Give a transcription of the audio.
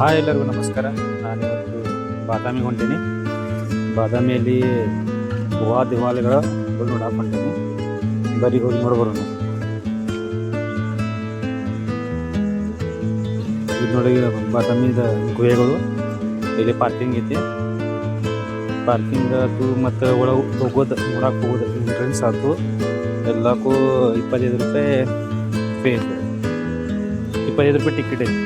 Hi ಎಲ್ಲರಿಗೂ ನಮಸ್ಕಾರ. ನಾನು ಇವತ್ತು ಬಾದಾಮಿಗೆ ಹೊಂಟೀನಿ ಬಾದಾಮಿಯಲ್ಲಿ ಹೂವಾ ದೇವಾಲಯಗಳ ನೋಡಕ್ಕೆ ಹೊಂಟೀನಿ ಬರೀ ಹೋಗಿ ನೋಡ್ಬರೋಣ ಇದು ನೋಡಿ ಬಾದಾಮಿದ ಗುಹೆಗಳು. ಇಲ್ಲಿ ಪಾರ್ಕಿಂಗ್ ಐತಿ. ಪಾರ್ಕಿಂಗ್ ಅದು ಮತ್ತು ಒಳಗೆ ಹೋಗೋದು ನೋಡಕ್ಕೆ ಹೋಗೋದು ಎಂಟ್ರೆನ್ಸ್ ಆಯ್ತು ಎಲ್ಲಕ್ಕೂ ಇಪ್ಪತ್ತೈದು ರೂಪಾಯಿ ಫೀಸ್ ಇಪ್ಪತ್ತೈದು ರೂಪಾಯಿ ಟಿಕೆಟ್ ಐತಿ.